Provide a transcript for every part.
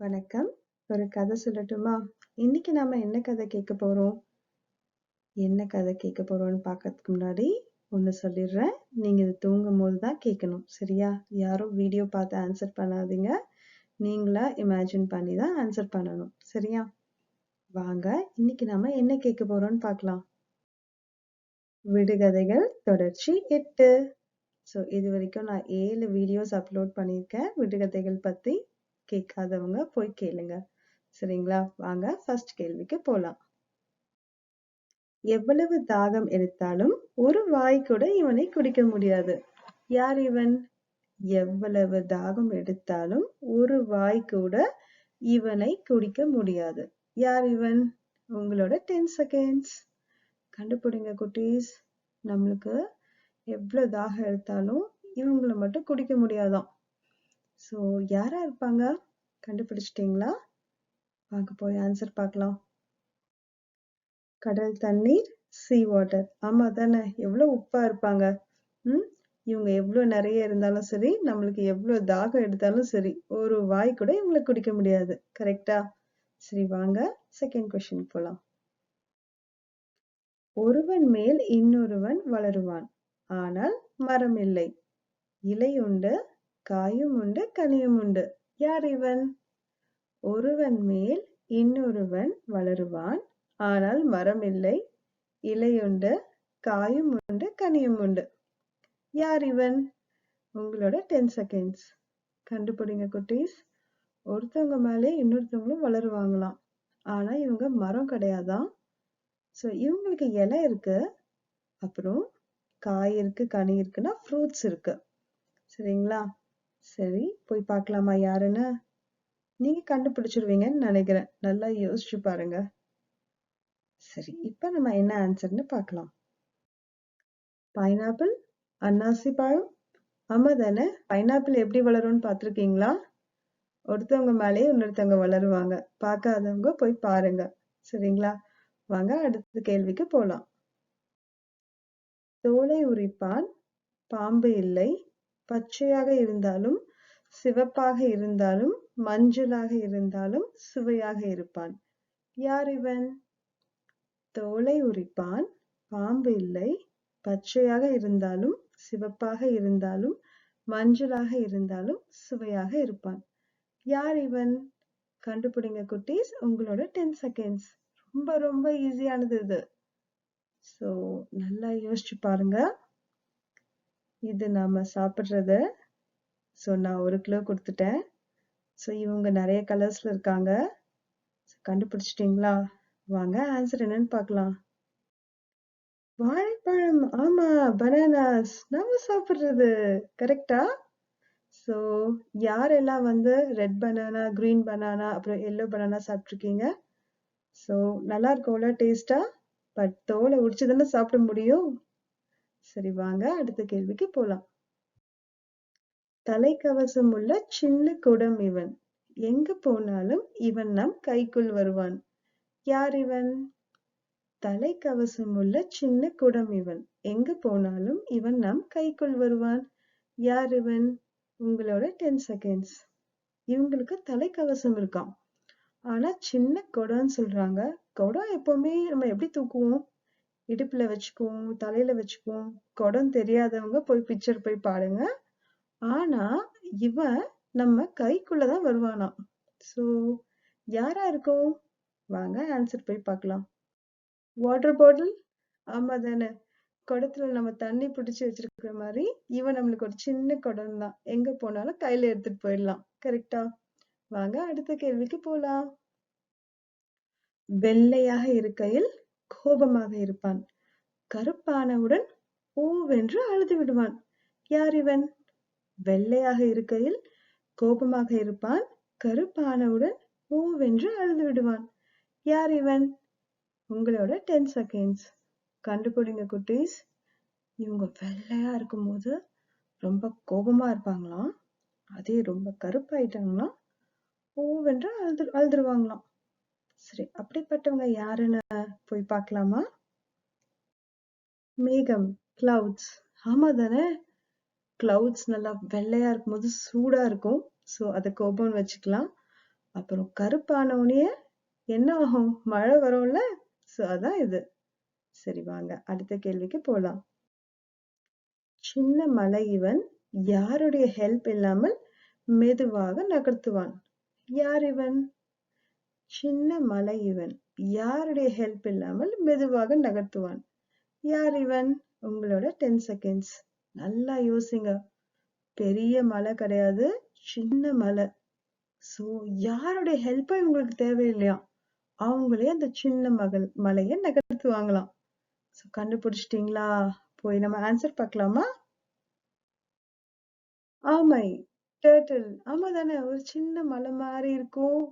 வணக்கம். ஒரு கதை சொல்லட்டுமா? இன்னைக்கு நாம என்ன கதை கேட்க போறோம்? என்ன கதை கேட்க போறோம்னு பார்க்கறதுக்கு முன்னாடி ஒன்று சொல்லிடுறேன். நீங்க இது தூங்கும்போது தான் கேட்கணும். சரியா? யாரும் வீடியோ பார்த்து ஆன்சர் பண்ணாதீங்க. நீங்களா இமேஜின் பண்ணி தான் ஆன்சர் பண்ணணும். சரியா? வாங்க இன்னைக்கு நாம என்ன கேட்க போறோம்னு பார்க்கலாம். விடுகதைகள் தொடர்ச்சி எட்டு ஸோ இது வரைக்கும் நான் ஏழு வீடியோஸ் அப்லோட் பண்ணியிருக்கேன். விடுகதைகள் பற்றி கேட்காதவங்க போய் கேளுங்க. சரிங்களா? வாங்க ஃபர்ஸ்ட் கேள்விக்கு போலாம். எவ்வளவு தாகம் எடுத்தாலும் ஒரு வாய் கூட இவனை குடிக்க முடியாது. யார் இவன்? எவ்வளவு தாகம் எடுத்தாலும் ஒரு வாய் கூட இவனை குடிக்க முடியாது. யார் இவன்? உங்களோட 10 செகண்ட்ஸ். கண்டுபிடிங்க குட்டீஸ். நம்மளுக்கு எவ்வளவு தாகம் எடுத்தாலும் இவங்களை மட்டும் குடிக்க முடியாதாம். ஸோ யாராக இருப்பாங்க? கண்டுபிடிச்சிட்டிங்களா பார்க்க போய் ஆன்சர் பார்க்கலாம். கடல் தண்ணீர், சீ வாட்டர். ஆமாம் தானே? எவ்வளோ உப்பாக இருப்பாங்க. ம்? இவங்க எவ்வளோ நிறைய இருந்தாலும் சரி, நம்மளுக்கு எவ்வளோ தாகம் எடுத்தாலும் சரி, ஒரு வாய் கூட இவங்களை குடிக்க முடியாது. கரெக்டா சரி வாங்க செகண்ட் கொஷின் போகலாம் ஒருவன் மேல் இன்னொருவன் வளருவான். ஆனால் மரம் இல்லை. இலை உண்டு, காயும் உண்டு, கனியும் உண்டு. யார் இவன்? ஒருவன் மேல் இன்னொருவன் வளருவான். ஆனால் மரம் இல்லை. இலையுண்டு, காயும் உண்டு, கனியும் உண்டு. யார் இவன்? உங்களோட 10 செகண்ட்ஸ். கண்டுபிடிங்க குட்டீஸ். ஒருத்தவங்க மேலே இன்னொருத்தவங்களும் வளருவாங்களாம். ஆனால் இவங்க மரம் கிடையாதான் ஸோ இவங்களுக்கு இலை இருக்கு. அப்புறம் காய் இருக்கு, கனி இருக்குன்னா ஃப்ரூட்ஸ் இருக்கு. சரிங்களா? சரி போய் பார்க்கலாமா யாருன்னு? நீங்க கண்டுபிடிச்சிருவீங்கன்னு நினைக்கிறேன். நல்லா யோசிச்சு பாருங்க. சரி இப்ப நம்ம என்ன ஆன்சர்னு பார்க்கலாம். பைனாப்பிள், அன்னாசி பழம். ஆமா தானே? பைனாப்பிள் எப்படி வளரும்னு பார்த்துருக்கீங்களா ஒருத்தவங்க மேலேயே இன்னொருத்தவங்க வளருவாங்க. பார்க்காதவங்க போய் பாருங்க. சரிங்களா? வாங்க அடுத்த கேள்விக்கு போலாம். தோலை உரிப்பான், பாம்பு இல்லை. பச்சையாக இருந்தாலும், சிவப்பாக இருந்தாலும், மஞ்சளாக இருந்தாலும் சுவையாக இருப்பான். யார் இவன்? தோலை உரிப்பான், பாம்பு இல்லை. பச்சையாக இருந்தாலும், சிவப்பாக இருந்தாலும், மஞ்சளாக இருந்தாலும் சுவையாக இருப்பான். யார் இவன்? கண்டுபிடிங்க குட்டீஸ். உங்களோட 10 செகண்ட்ஸ். ரொம்ப ரொம்ப ஈஸியானது இது. ஸோ நல்லா யோசிச்சு பாருங்க. இது நாம சாப்பிட்றது ஸோ நான் ஒரு கிலோ கொடுத்துட்டேன். ஸோ இவங்க நிறைய கலர்ஸில் இருக்காங்க. கண்டுபிடிச்சிட்டிங்களா வாங்க ஆன்சர் என்னன்னு பார்க்கலாம். வாழைப்பழம். ஆமா பனானாஸ். நாம சாப்பிட்றது கரெக்டா ஸோ யாரெல்லாம் வந்து ரெட் பனானா, கிரீன் பனானா, அப்புறம் எல்லோ பனானா சாப்பிட்ருக்கீங்க ஸோ நல்லா இருக்கும்ல டேஸ்டா பட் தோலை உடிச்சு தானே சாப்பிட முடியும். சரி வாங்க அடுத்த கேள்விக்கு போகலாம் தலைக்கவசம் உள்ள சின்ன குடம் இவன். எங்கு போனாலும் இவன் நம் கைக்குள் வருவான். யார் இவன்? தலைக்கவசம் உள்ள சின்ன குடம் இவன். எங்கு போனாலும் இவன் நம் கைக்குள் வருவான். யார் இவன்? உங்களோட 10 செகண்ட்ஸ். இவங்களுக்கு தலைக்கவசம் இருக்காம். ஆனா சின்ன குடம்னு சொல்றாங்க. குடம் எப்பவுமே நம்ம எப்படி தூக்குவோம்? இடுப்புல வச்சுக்குவோம், தலையில வச்சுக்குவோம். குடம் தெரியாதவங்க போய் பிக்சர் போய் பாருங்க. ஆனா இவன் நம்ம கைக்குள்ளதான் வருவானாம். ஸோ யாரா இருக்கும்? வாங்க ஆன்சர் போய் பார்க்கலாம். Water bottle. ஆமா தானே? குடத்துல நம்ம தண்ணி பிடிச்சு வச்சிருக்கிற மாதிரி இவன் நம்மளுக்கு ஒரு சின்ன குடம் தான். எங்க போனாலும் கையில எடுத்துட்டு போயிடலாம். கரெக்டா வாங்க அடுத்த கேள்விக்கு போலாம். வெள்ளையாக இருக்கையில் கோபமாக இருப்பான். கருப்பானவுடன் ஓவென்று அழுது விடுவான். யார் இவன்? வெள்ளையாக இருக்கையில் கோபமாக இருப்பான். கருப்பானவுடன் ஓவென்று அழுது விடுவான். யார் இவன்? உங்களோட 10 செகண்ட்ஸ். கண்டுபிடிங்க குட்டீஸ். இவங்க வெள்ளையா இருக்கும்போது ரொம்ப கோபமா இருப்பாங்களாம். அதே ரொம்ப கருப்பாயிட்டாங்கன்னா ஓவென்று அழுது அழுதுருவாங்களாம். சரி அப்படிப்பட்டவங்க யாருன்னு போய் பார்க்கலாமா? மேகம். கிளவுட்ஸ். ஆமா தானே? கிளவுட்ஸ் நல்லா வெள்ளையா இருக்கும்போது சூடா இருக்கும். ஸோ அதை கோபம்னு வச்சுக்கலாம். அப்புறம் கருப்பான உடனே என்ன ஆகும்? மழை வரும்ல? சோ அதான் இது. சரி வாங்க. அடுத்த கேள்விக்கு போலாம். சின்ன மலை இவன் யாருடைய ஹெல்ப் இல்லாமல் மெதுவாக நகர்த்துவான்? யார் இவன்? சின்ன மலை இவன் யாருடைய ஹெல்ப் இல்லாமல் மெதுவாக நகர்த்துவான்? யார் இவன்? உங்களோட டென் செகண்ட்ஸ் நல்லா யோசிங்க. பெரிய மலை கிடையாது சின்ன மலை ஸோ யாருடைய ஹெல்ப்பும் இவங்களுக்கு தேவையில்லையா? அவங்களே அந்த சின்ன மகள் மலையை நகர்த்துவாங்களாம். ஸோ கண்டுபிடிச்சிட்டிங்களா? போய் நம்ம ஆன்சர் பார்க்கலாமா? ஆமை டேர்ட்டில் ஆமா தானே ஒரு சின்ன மலை மாதிரி இருக்கும்.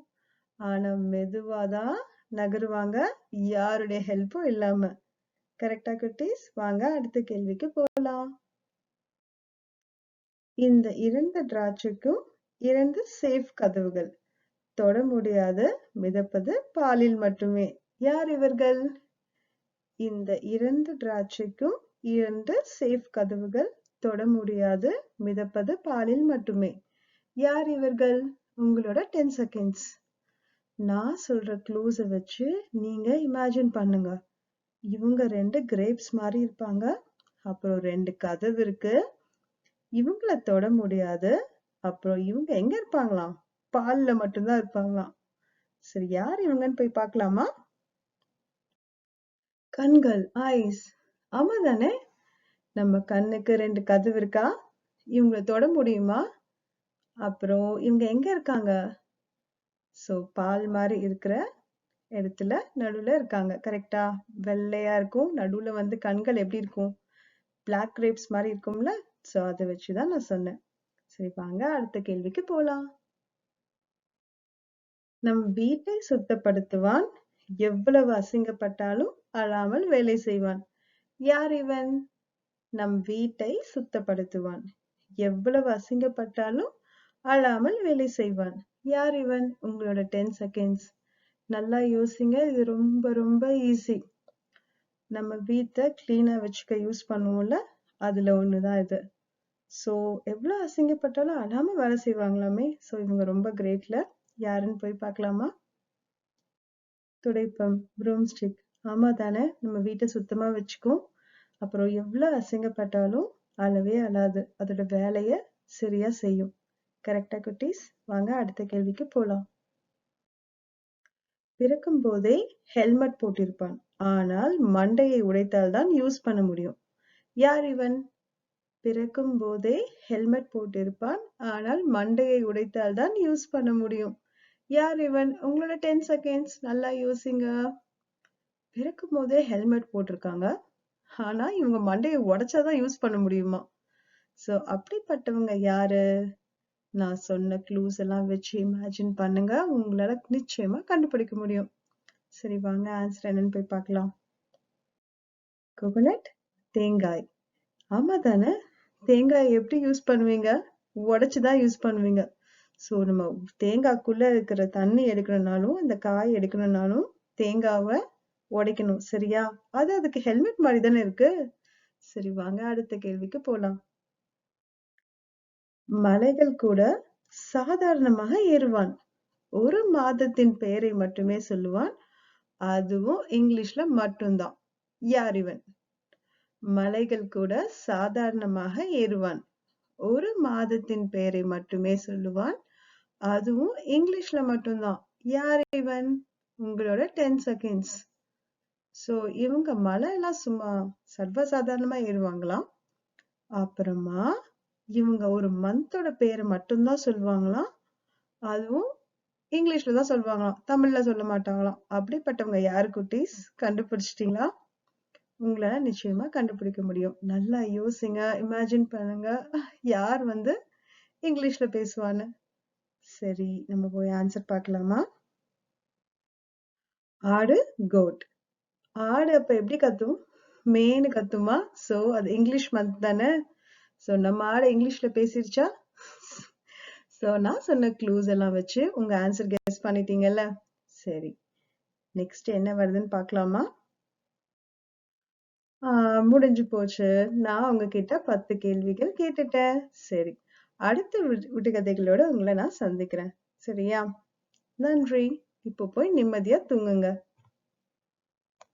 ஆனா மெதுவாதான் நகருவாங்க. யாருடைய ஹெல்ப்பும் இல்லாம. கரெக்டா குட்டீஸ்? வாங்க அடுத்த கேள்விக்கு போகலாம். இந்த இரண்டு திராட்சைக்கும் இரண்டு சேஃப் கதவுகள். தொட முடியாது மிதப்பது பாலில் மட்டுமே. யார் இவர்கள்? இந்த இரண்டு திராட்சைக்கும் இரண்டு சேஃப் கதவுகள். தொட முடியாது மிதப்பது பாலில் மட்டுமே. யார் இவர்கள்? உங்களோட டென் செகண்ட்ஸ் நான் சொல்ற க்ளூஸ வச்சு நீங்க இமேஜின் பண்ணுங்க. இவங்க ரெண்டு கிரேப்ஸ் மாதிரி இருப்பாங்க. அப்புறம் ரெண்டு கதவு இருக்கு. இவங்கள தொட முடியாது. அப்புறம் இவங்க எங்க இருப்பாங்களாம்? பால்ல மட்டும்தான் இருப்பாங்களாம். சரி யார் இவங்கன்னு போய் பார்க்கலாமா? கண்கள் ஐஸ் ஆமா தானே? நம்ம கண்ணுக்கு ரெண்டு கதவு இருக்கா? இவங்கள தொட முடியுமா? அப்புறம் இவங்க எங்க இருக்காங்க? ஸோ பால் மாதிரி இருக்கிற இடத்துல நடுவில் இருக்காங்க. கரெக்டா வெள்ளையா இருக்கும். நடுவில் வந்து கண்கள் எப்படி இருக்கும்? பிளாக் கிரேப்ஸ் மாதிரி இருக்கும்ல? சோ அதை வச்சு தான் நான் சொன்னேன். சரி வாங்க அடுத்த கேள்விக்கு போலாம். நம் வீட்டை சுத்தப்படுத்துவான். எவ்வளவு அசிங்கப்பட்டாலும் அழாமல் வேலை செய்வான். யார் இவன்? நம் வீட்டை சுத்தப்படுத்துவான். எவ்வளவு அசிங்கப்பட்டாலும் அழாமல் வேலை செய்வான். யார் இவன்? உங்களோட டென் செகண்ட்ஸ் நல்லா யோசிங்க. இது ரொம்ப ரொம்ப ஈஸி நம்ம வீட்டை கிளீனா வச்சுக்க யூஸ் பண்ணுவோம்ல? அதுல ஒண்ணுதான் இது. ஸோ எவ்வளோ அசிங்கப்பட்டாலும் அழாமல் வேலை செய்வாங்களாமே. ஸோ இவங்க ரொம்ப கிரேட்ல யாருன்னு போய் பார்க்கலாமா? துடைப்பம் ப்ரூம் ஸ்டிக் ஆமா தானே. நம்ம வீட்டை சுத்தமாக வச்சுக்கும் அப்புறம் எவ்வளோ அசிங்கப்பட்டாலும் அளவே அழாது. அதோட வேலையை சரியா செய்யும். கரெக்டா குட்டீஸ்? வாங்க அடுத்த கேள்விக்கு போலாம். பிறக்கும் போதே ஹெல்மெட் போட்டிருப்பான். ஆனால் மண்டையை உடைத்தால் தான் யூஸ் பண்ண முடியும். யார் இவன்? பிறக்கும் போதே ஹெல்மெட் போட்டிருப்பான். ஆனால் மண்டையை உடைத்தால் தான் யூஸ் பண்ண முடியும். யார் இவன்? உங்களோட டென் செகண்ட்ஸ் நல்லா யோசிங்க. பிறக்கும் போதே ஹெல்மெட் போட்டிருக்காங்க. ஆனா இவங்க மண்டையை உடைச்சாதான் யூஸ் பண்ண முடியுமா? ஸோ அப்படிப்பட்டவங்க யாரு? நான் சொன்ன க்ளூஸ் எல்லாம் வச்சு இமேஜின் பண்ணுங்க. உங்களால நிச்சயமா கண்டுபிடிக்க முடியும். சரி வாங்க ஆன்சர் என்னன்னு போய் பார்க்கலாம். கோகோனட் தேங்காய். ஆமா தானே தேங்காய் எப்படி யூஸ் பண்ணுவீங்க? உடைச்சுதான் யூஸ் பண்ணுவீங்க. ஸோ நம்ம தேங்காய்க்குள்ள இருக்கிற தண்ணி எடுக்கணும்னாலும் இந்த காய் எடுக்கணும்னாலும் தேங்காவை உடைக்கணும். சரியா? அது அதுக்கு ஹெல்மெட் மாதிரி தானே இருக்கு? சரி வாங்க அடுத்த கேள்விக்கு போலாம். மலைகள் கூட சாதாரணமாக ஏறுவான். ஒரு மாதத்தின் பெயரை மட்டுமே சொல்லுவான். அதுவும் இங்கிலீஷ்ல மட்டும்தான். யார் இவன்? மலைகள் கூட சாதாரணமாக ஏறுவான். ஒரு மாதத்தின் பெயரை மட்டுமே சொல்லுவான். அதுவும் இங்கிலீஷ்ல மட்டும்தான். யார் இவன்? உங்களோட டென் செகண்ட்ஸ் ஸோ இவங்க மலை எல்லாம் சும்மா சர்வசாதாரணமா ஏறுவாங்களாம். அப்புறமா இவங்க ஒரு மந்தோட பேரை மட்டும்தான் சொல்லுவாங்களாம். அதுவும் இங்கிலீஷ்ல தான் சொல்லுவாங்களாம். தமிழ்ல சொல்ல மாட்டாங்களாம். அப்படிப்பட்டவங்க யார் குட்டீஸ்? கண்டுபிடிச்சிட்டீங்களா? உங்களால நிச்சயமா கண்டுபிடிக்க முடியும். நல்லா யோசிங்க இமேஜின் பண்ணுங்க. யார் வந்து இங்கிலீஷ்ல பேசுவான்னு? சரி நம்ம போய் ஆன்சர் பார்க்கலாமா? ஆடு கோட் ஆடு அப்ப எப்படி கத்தும்? மேனு கத்துமா? சோ அது இங்கிலீஷ் மந்த் தானே. சோ நம்ம ஆடு இங்கிலீஷ்ல பேசிருச்சா? சோ நான் சொன்ன க்ளூஸ் எல்லாம் வச்சு உங்க ஆன்சர் கெஸ் பண்ணிட்டீங்கல்ல? சரி நெக்ஸ்ட் என்ன வருதுன்னு பார்க்கலாமா? முடிஞ்சு போச்சு. நான் உங்ககிட்ட பத்து கேள்விகள் கேட்டுட்டேன். சரி. அடுத்த விட்டு- விட்டுக்கதைகளோட உங்களை நான் சந்திக்கிறேன். சரியா? நன்றி. இப்போ போய் நிம்மதியா தூங்குங்க.